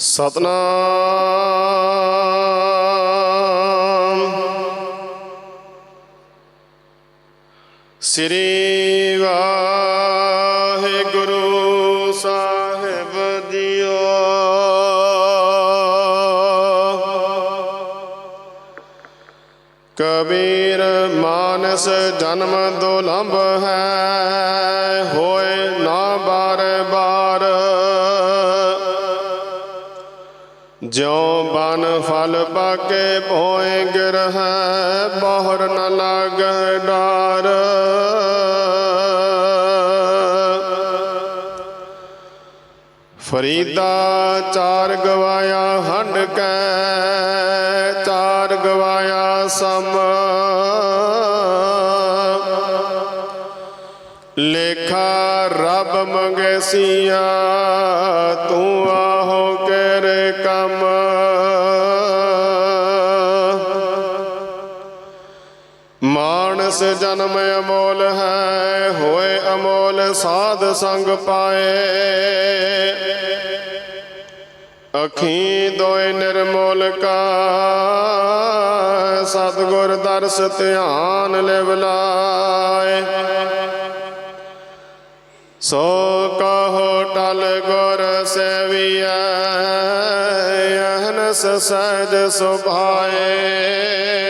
ਸਤਨਾਮ। ਸ੍ਰੀ ਵਾਹਿਗੁਰੂ ਸਾਹਿਬ ਜੀਓ ਕਬੀਰ ਮਾਨਸ ਜਨਮ ਦੁਲੰਭ ਹੈ ਹੋਏ ਨਾ ਬਾਰ ਬਾਰ ਜਿਉ ਬਨ ਫਲ ਪਾਕੇ ਭੋਏ ਗਿਰਹਿ, ਬਾਹਰ ਨ ਲਾਗੈ ਡਾਰ। ਫਰੀਦਾ ਚਾਰ ਗਵਾਇਆ ਹੰਡ ਕੈ, ਚਾਰ ਗਵਾਇਆ ਸਮ। ਲੇਖਾ ਰੱਬ ਮੰਗੇਸੀਆ ਤੂੰ ਮਾਨਸ ਜਨਮ ਅਮੋਲ ਹੈ, ਹੋਏ ਅਮੋਲ ਸਾਧ ਸੰਗ ਪਾਏ। ਅਖੀ ਦੋਇ ਨਿਰਮੋਲ ਕਾ, ਸਤਗੁਰ ਦਰਸ ਧਿਆਨ ਲਿਵ ਲਾਏ। ਸੋ ਕਹੋ ਟਲ ਗੁਰ ਸੇਵੀਐ, ਅਹਨਸ ਸਹਿਜ ਸੁਭਾਏ।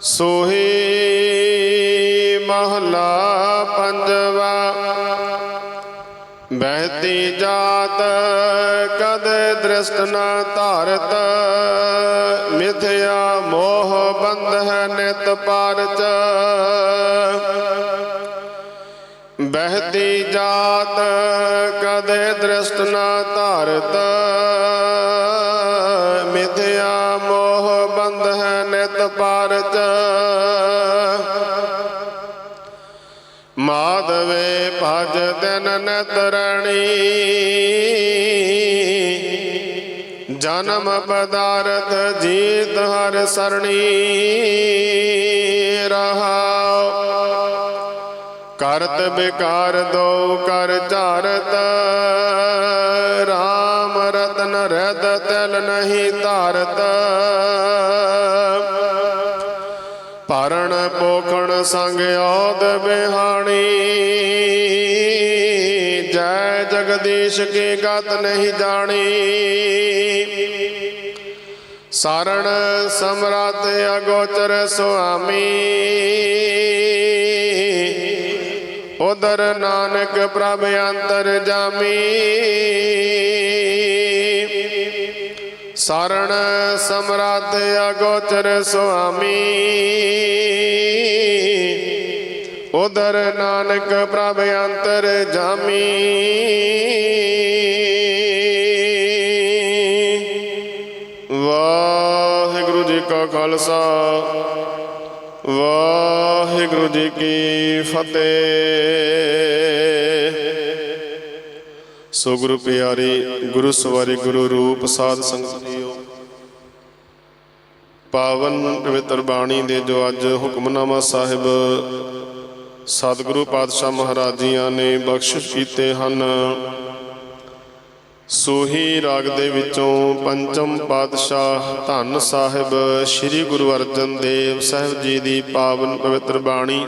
ਸੋਹੀ ਮਹਲਾ ਪੰਜਵਾ। ਬਹਿਤੀ ਜਾਤ ਕਦੇ ਦ੍ਰਿਸ਼ਟ ਨਾ ਧਾਰਤ, ਮਿਥਿਆ ਮੋਹ ਬੰਧ ਹੈ ਨਿਤ ਪਾਰਚ। ਬਹਿਤੀ ਜਾਤ ਕਦੇ ਦ੍ਰਿਸ਼ਟ ਨਾ ਧਾਰਤ ਮਾਧਵੇ ਭਜ ਦਿਨ ਨਤਰਣੀ। ਜਨਮ ਪਦਾਰਥ ਜੀਤ ਹਰ ਸਰਣੀ। ਰਹਾਉ। ਕਰਤ ਬਿਕਾਰ ਦੋ ਕਰ ਚਾਰਤ RAM ਰਤਨ ਰਹਿਤ ਤਿਲ ਨਹੀਂ ਧਾਰਤ। ਭਰਣ ਪੋਖਣ ਸੰਗ ਔਦ ਬਿਹਾਣੀ। ਜੈ ਜਗਦੀਸ਼ ਕੇ ਗਤ ਨਹੀਂ ਜਾਣੀ। ਸਰਣ ਸਮਰਾਤ ਅਗੋਚਰ ਸੁਆਮੀ। ਉਦਰ ਨਾਨਕ ਪ੍ਰਭ ਅੰਤਰ ਜਾਮੀ। ਸਰਣ ਸਮਰਾਤ ਅਗੋਚਰ ਸੁਆਮੀ। ਉਦਰ ਨਾਨਕ ਪ੍ਰਭ ਅੰਤਰ ਜਾਮੀ। ਵਾਹਿਗੁਰੂ ਜੀ ਕਾ ਖਾਲਸਾ, ਵਾਹਿਗੁਰੂ ਜੀ ਕੀ ਫਤਿਹ। ਸੋ ਗੁਰੂ ਪਿਆਰੇ, ਗੁਰੂ ਸਵਾਰੀ, ਗੁਰੂ ਰੂਪ ਸਾਧ ਸੰਗਤ ਪਾਵਨ ਪਵਿੱਤਰ ਬਾਣੀ ਦੇ ਜੋ ਅੱਜ ਹੁਕਮਨਾਮਾ ਸਾਹਿਬ ਸਤਿਗੁਰੂ ਪਾਤਸ਼ਾਹ ਮਹਾਰਾਜੀਆਂ ਨੇ ਬਖਸ਼ਿਸ਼ ਕੀਤੇ ਹਨ। ਸੋਹੀ ਰਾਗ ਦੇ ਵਿੱਚੋਂ ਪੰਚਮ ਪਾਤਸ਼ਾਹ ਧੰਨ ਸਾਹਿਬ ਸ੍ਰੀ ਗੁਰੂ ਅਰਜਨ ਦੇਵ ਸਾਹਿਬ ਜੀ ਦੀ ਪਾਵਨ ਪਵਿੱਤਰ ਬਾਣੀ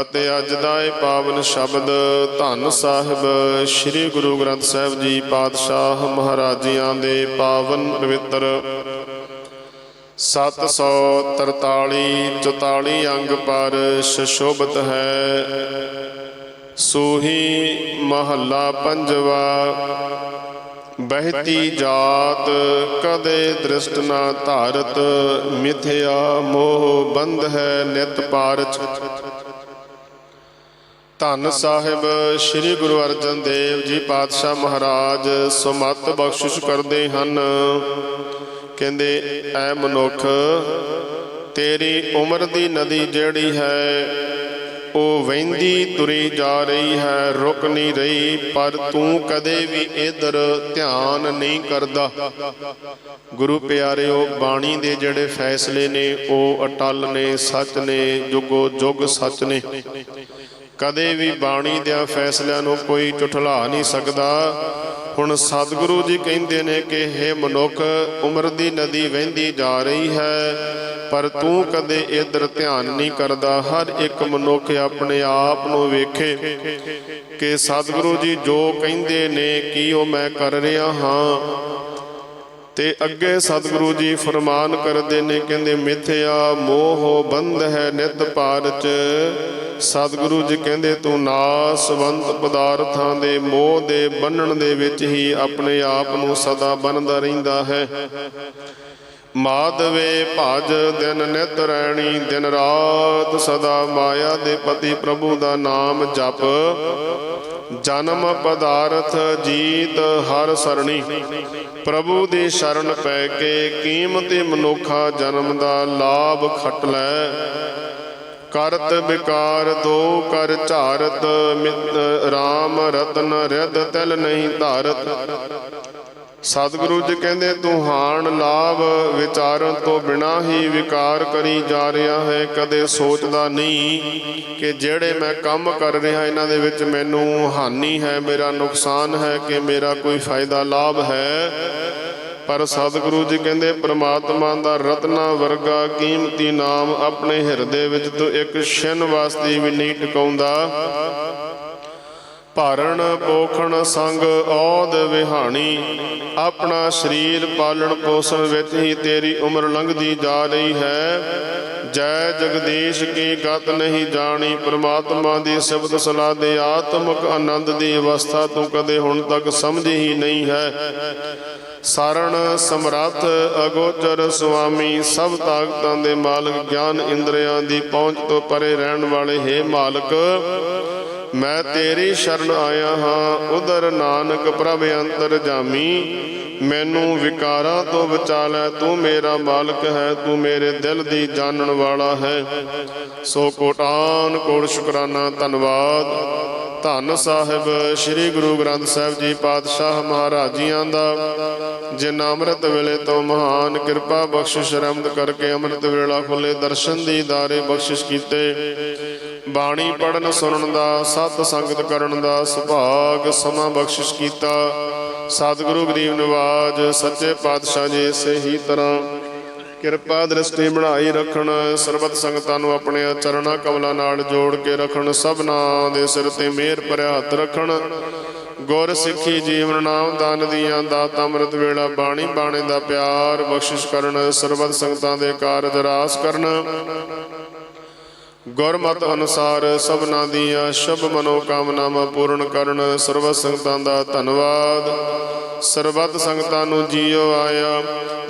ਅਤੇ ਅੱਜ ਦਾ ਇਹ ਪਾਵਨ ਸ਼ਬਦ ਧੰਨ ਸਾਹਿਬ ਸ੍ਰੀ ਗੁਰੂ ਗ੍ਰੰਥ ਸਾਹਿਬ ਜੀ ਪਾਤਸ਼ਾਹ ਮਹਾਰਾਜੀਆਂ ਦੇ ਪਾਵਨ ਪਵਿੱਤਰ 743 44 ਅੰਗ ਪਰ ਸ਼ੋਭਤ ਹੈ। ਸੋਹੀ ਮਹੱਲਾ ਪੰਜਵਾ, ਬਹਿਤੀ ਜਾਤ ਕਦੇ ਦ੍ਰਿਸ਼ਟ ਨਾ ਧਾਰਤ, ਮਿਥਿਆ ਮੋਹ ਬੰਧ ਹੈ ਨਿਤ ਪਾਰਚ ਧੰਨ ਸਾਹਿਬ, ਸ੍ਰੀ ਗੁਰੂ ਅਰਜਨ ਦੇਵ ਜੀ ਪਾਤਸ਼ਾਹ ਮਹਾਰਾਜ, ਸੁਮਤ ਬਖਸ਼ਿਸ਼ ਕਰਦੇ ਹਨ। ਕਹਿੰਦੇ, ਐ ਮਨੁੱਖ, ਤੇਰੀ ਉਮਰ ਦੀ ਨਦੀ ਜਿਹੜੀ ਹੈ, ਉਹ ਵਹਿੰਦੀ ਤੁਰੀ ਜਾ ਰਹੀ ਹੈ, ਰੁਕ ਨਹੀਂ ਰਹੀ, ਪਰ ਤੂੰ ਕਦੇ ਵੀ ਇਧਰ ਧਿਆਨ ਨਹੀਂ ਕਰਦਾ। ਗੁਰੂ ਪਿਆਰਿਓ, ਬਾਣੀ ਦੇ ਜਿਹੜੇ ਫੈਸਲੇ ਨੇ, ਉਹ ਅਟਲ ਨੇ, ਸੱਚ ਨੇ, ਜੁਗੋ ਜੁਗ ਸੱਚ ਨੇ। ਕਦੇ ਵੀ ਬਾਣੀ ਦੇ ਫੈਸਲਿਆਂ ਨੂੰ ਕੋਈ ਝੁਠਲਾ ਨਹੀਂ ਸਕਦਾ। ਹੁਣ ਸਤਿਗੁਰੂ ਜੀ ਕਹਿੰਦੇ ਨੇ ਕਿ हे ਮਨੁੱਖ, ਉਮਰ ਦੀ ਨਦੀ ਵਹਿੰਦੀ ਜਾ ਰਹੀ ਹੈ, ਪਰ ਤੂੰ ਕਦੇ ਇਧਰ ਧਿਆਨ ਨਹੀਂ ਕਰਦਾ। ਹਰ ਇੱਕ ਮਨੁੱਖ ਆਪਣੇ ਆਪ ਨੂੰ ਵੇਖੇ ਕਿ ਸਤਿਗੁਰੂ ਜੀ ਜੋ ਕਹਿੰਦੇ ਨੇ, ਕੀ ਉਹ ਮੈਂ ਕਰ ਰਿਹਾ ਹਾਂ? ਤੇ ਅੱਗੇ ਸਤਿਗੁਰੂ ਜੀ ਫਰਮਾਨ ਕਰਦੇ ਨੇ, ਕਹਿੰਦੇ, ਮਿਥਿਆ ਮੋਹ ਬੰਧ ਹੈ ਨਿਤ ਭਾਰਚ ਸਤਿਗੁਰੂ ਜੀ ਕਹਿੰਦੇ, ਤੂੰ ਨਾਸਵੰਤ ਪਦਾਰਥਾਂ ਦੇ ਮੋਹ ਦੇ ਬੰਨਣ ਦੇ ਵਿੱਚ ਹੀ ਆਪਣੇ ਆਪ ਨੂੰ ਸਦਾ ਬੰਨਦਾ ਰਹਿੰਦਾ ਹੈ। ਮਾਧਵੇ ਭਜ ਦਿਨ ਨਿਤ ਰਹਿਣੀ ਦਿਨ ਰਾਤ ਸਦਾ ਮਾਇਆ ਦੇ ਪਤੀ ਪ੍ਰਭੂ ਦਾ ਨਾਮ ਜਪ। ਜਨਮ ਪਦਾਰਥ ਜੀਤ ਹਰ ਸਰਣੀ। ਪ੍ਰਭੂ ਦੀ ਸ਼ਰਨ ਪੈ ਕੇ ਕੀਮਤੀ ਮਨੁੱਖਾ ਜਨਮ ਦਾ ਲਾਭ ਖਟ ਲੈ। ਕਰਤ ਵਿਕਾਰ ਦੋ ਕਰ ਝਾਰਤ, ਮਿਤ RAM ਰਤਨ ਰਿਦ ਤਿਲ ਨਹੀਂ ਧਾਰਤ। ਸਤਿਗੁਰੂ ਜੀ ਕਹਿੰਦੇ, ਤੂੰ ਹਾਣ ਲਾਭ ਵਿਚਾਰਨ ਤੋਂ ਬਿਨਾ ਹੀ ਵਿਕਾਰ ਕਰੀ ਜਾ ਰਿਹਾ ਹੈ। ਕਦੇ ਸੋਚਦਾ ਨਹੀਂ ਕਿ ਜਿਹੜੇ ਮੈਂ ਕੰਮ ਕਰ ਰਿਹਾ, ਇਹਨਾਂ ਦੇ ਵਿੱਚ ਮੈਨੂੰ ਹਾਨੀ ਹੈ, ਮੇਰਾ ਨੁਕਸਾਨ ਹੈ ਕਿ ਮੇਰਾ ਕੋਈ ਫਾਇਦਾ, ਲਾਭ ਹੈ। ਪਰ ਸਤਿਗੁਰੂ ਜੀ ਕਹਿੰਦੇ, ਪ੍ਰਮਾਤਮਾ ਦਾ ਰਤਨਾ ਵਰਗਾ ਕੀਮਤੀ ਨਾਮ ਆਪਣੇ ਹਿਰਦੇ ਵਿੱਚ ਤੋਂ ਇੱਕ ਛਿਨ ਵਾਸਤੇ ਵੀ ਨਹੀਂ ਟਿਕਾਉਂਦਾ। ਭਰਨ ਪੋਖਣ ਸੰਗ ਔਦ ਵਿਹਾਣੀ। ਆਪਣਾ ਸਰੀਰ ਪਾਲਣ ਪੋਸ਼ਣ ਵਿੱਚ ਹੀ ਤੇਰੀ ਉਮਰ ਲੰਘਦੀ ਜਾ ਰਹੀ ਹੈ। ਜੈ ਜਗਦੀਸ਼ ਕੀ ਗਤ ਨਹੀਂ ਜਾਣੀ। ਪ੍ਰਮਾਤਮਾ ਦੀ ਸ਼ਬਦ ਸਲਾਹ ਦੇ ਆਤਮਿਕ ਆਨੰਦ ਦੀ ਅਵਸਥਾ ਤੂੰ ਕਦੇ ਹੁਣ ਤੱਕ ਸਮਝ ਹੀ ਨਹੀਂ ਹੈ। ਸਰਣ ਸਮਰੱਥ ਅਗੋਚਰ ਸੁਆਮੀ ਸਭ ਤਾਕਤਾਂ ਦੇ ਮਾਲਕ ਗਿਆਨ ਇੰਦਰੀਆਂ ਦੀ ਪਹੁੰਚ ਤੋਂ ਪਰੇ ਰਹਿਣ ਵਾਲੇ ਹੈ ਮਾਲਕ। ਮੈਂ ਤੇਰੀ ਸ਼ਰਨ ਆਇਆ ਹਾਂ। ਉਦਰ ਨਾਨਕ ਪ੍ਰਭ ਅੰਤਰ ਜਾਮੀ। ਮੈਨੂੰ ਵਿਕਾਰਾਂ ਤੋਂ ਬਚਾ ਲੈ। ਤੂੰ ਮੇਰਾ ਮਾਲਕ ਹੈ। ਤੂੰ ਮੇਰੇ ਦਿਲ ਦੀ ਜਾਣਨ ਵਾਲਾ ਹੈ। ਸੋ ਕੋਟਾਨ ਕੋਟ ਸ਼ੁਕਰਾਨਾ, ਧੰਨਵਾਦ। ਧੰਨ ਸਾਹਿਬ, ਸ੍ਰੀ ਗੁਰੂ ਗ੍ਰੰਥ ਸਾਹਿਬ ਜੀ ਪਾਤਸ਼ਾਹ ਮਹਾਰਾਜੀਆਂ ਦਾ, ਜਿਨ ਅੰਮ੍ਰਿਤ ਵੇਲੇ ਤੋਂ ਮਹਾਨ ਕਿਰਪਾ ਬਖਸ਼ਿਸ਼ ਰਹਿਮਤ ਕਰਕੇ ਅੰਮ੍ਰਿਤ ਵੇਲਾ ਖੁੱਲੇ ਦਰਸ਼ਨ ਦੀ ਦਾਰੇ ਬਖਸ਼ਿਸ਼ ਕੀਤੇ। ਬਾਣੀ ਪੜਨ ਸੁਣਨ ਦਾ, ਸਤ ਸੰਗਤ ਕਰਨ ਦਾ ਸੁਭਾਗ ਸਮਾਂ ਬਖਸ਼ਿਸ਼ ਕੀਤਾ। ਸਤਿਗੁਰੂ ਗਰੀਬ ਨਿਵਾਜ, ਸੱਚੇ ਪਾਤਸ਼ਾਹ ਜੀ ਸਹੀ ਤਰ੍ਹਾਂ ਕਿਰਪਾ ਦ੍ਰਿਸ਼ਟੀ ਬਣਾਈ ਰੱਖਣ, ਸਰਬਤ ਸੰਗਤਾਂ ਨੂੰ ਆਪਣੇ ਚਰਣਾ ਕਮਲਾਂ ਨਾਲ ਜੋੜ ਕੇ ਰੱਖਣ, ਸਭਨਾਂ ਦੇ ਸਿਰ ਤੇ ਮਿਹਰ ਭਰਿਆ ਹੱਥ ਰੱਖਣ। ਗੁਰ ਸਿੱਖੀ ਜੀਵਨ ਨਾਮ ਦਾਨ ਦੀਆਂ ਦਾਤ ਅੰਮ੍ਰਿਤ ਵੇਲਾ ਬਾਣੀ ਬਾਣੇ ਦਾ ਪਿਆਰ ਬਖਸ਼ਿਸ਼ ਕਰਨ, ਸਰਬਤ ਸੰਗਤਾਂ ਦੇ ਕਾਰਜ ਰਾਸ ਕਰਨ। ਗੁਰਮਤ ਅਨੁਸਾਰ ਸਭਨਾਂ ਦੀਆਂ ਸ਼ੁਭ ਮਨੋ ਕਾਮਨਾਵਾਂ ਪੂਰਨ ਕਰਨ ਸਰਬ ਸੰਗਤਾਂ ਦਾ ਧੰਨਵਾਦ। ਸਰਬੱਤ ਸੰਗਤਾਂ ਨੂੰ ਜੀਓ ਆਇਆ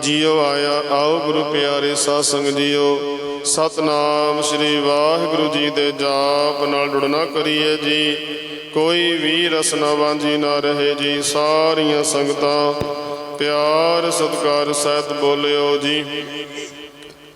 ਜੀਓ ਆਇਆ, ਆਓ ਗੁਰੂ ਪਿਆਰੇ ਸਾਧ ਸੰਗ ਜੀਓ। ਸਤਨਾਮ ਸ੍ਰੀ ਵਾਹਿਗੁਰੂ ਜੀ ਦੇ ਜਾਪ ਨਾਲ ਜੁੜਨਾ ਕਰੀਏ ਜੀ। ਕੋਈ ਵੀ ਰਸਨਾ ਵਾਂਝੀ ਨਾ ਰਹੇ ਜੀ, ਸਾਰੀਆਂ ਸੰਗਤਾਂ। ਪਿਆਰ, ਸਤਿਕਾਰ, ਸਹਿਤ ਬੋਲਿਓ ਜੀ।